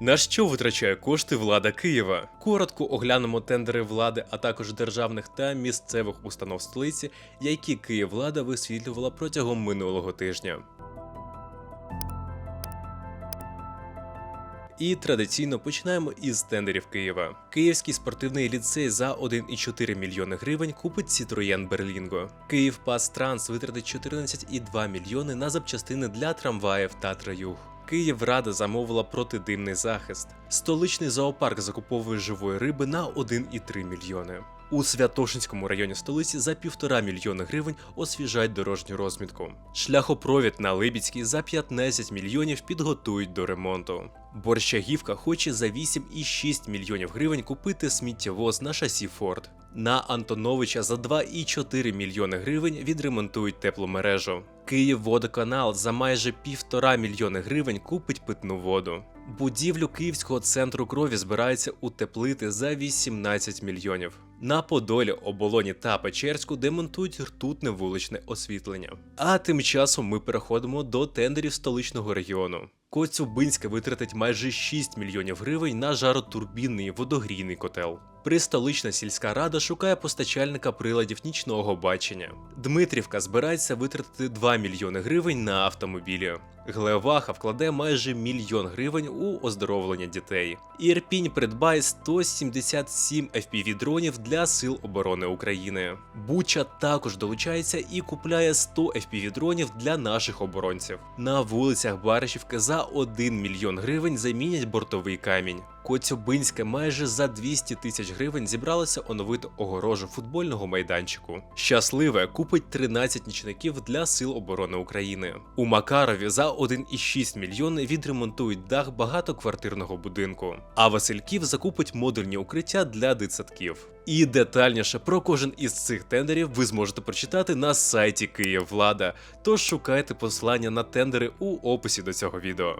На що витрачає кошти влада Києва? Коротко оглянемо тендери влади, а також державних та місцевих установ столиці, які Київлада висвітлювала протягом минулого тижня. І традиційно починаємо із тендерів Києва. Київський спортивний ліцей за 1,4 мільйони гривень купить Citroën Berlingo. Київ Пас Транс витратить 14,2 мільйони на запчастини для трамваїв Татра Юг. Київрада замовила протидимний захист. Столичний зоопарк закуповує живої риби на 1,3 мільйони. У Святошинському районі столиці за півтора мільйони гривень освіжають дорожню розмітку. Шляхопровід на Либідській за 15 мільйонів підготують до ремонту. Борщагівка хоче за 8,6 мільйонів гривень купити сміттєвоз на шасі Форд. На Антоновича за 2,4 мільйони гривень відремонтують тепломережу. Київводоканал за майже півтора мільйони гривень купить питну воду. Будівлю Київського центру крові збирається утеплити за 18 мільйонів. На Подолі, Оболоні та Печерську демонтують ртутне вуличне освітлення. А тим часом ми переходимо до тендерів столичного регіону. Коцюбинська витратить майже 6 мільйонів гривень на жаротурбінний водогрійний котел. Пристолична сільська рада шукає постачальника приладів нічного бачення. Дмитрівка збирається витратити 2 мільйони гривень на автомобілі. Глеваха вкладе майже мільйон гривень у оздоровлення дітей. Ірпінь придбає 177 FPV дронів для Сил оборони України. Буча також долучається і купляє 100 FPV дронів для наших оборонців. На вулицях Баришівки за 1 мільйон гривень замінять бортовий камінь. Коцюбинське майже за 200 тисяч гривень зібралося оновити огорожу футбольного майданчику. Щасливе купить 13 нічників для Сил оборони України. У Макарові за 1,6 мільйони відремонтують дах багатоквартирного будинку. А Васильків закупить модульні укриття для дитсадків. І детальніше про кожен із цих тендерів ви зможете прочитати на сайті Київвлада. Тож шукайте посилання на тендери у описі до цього відео.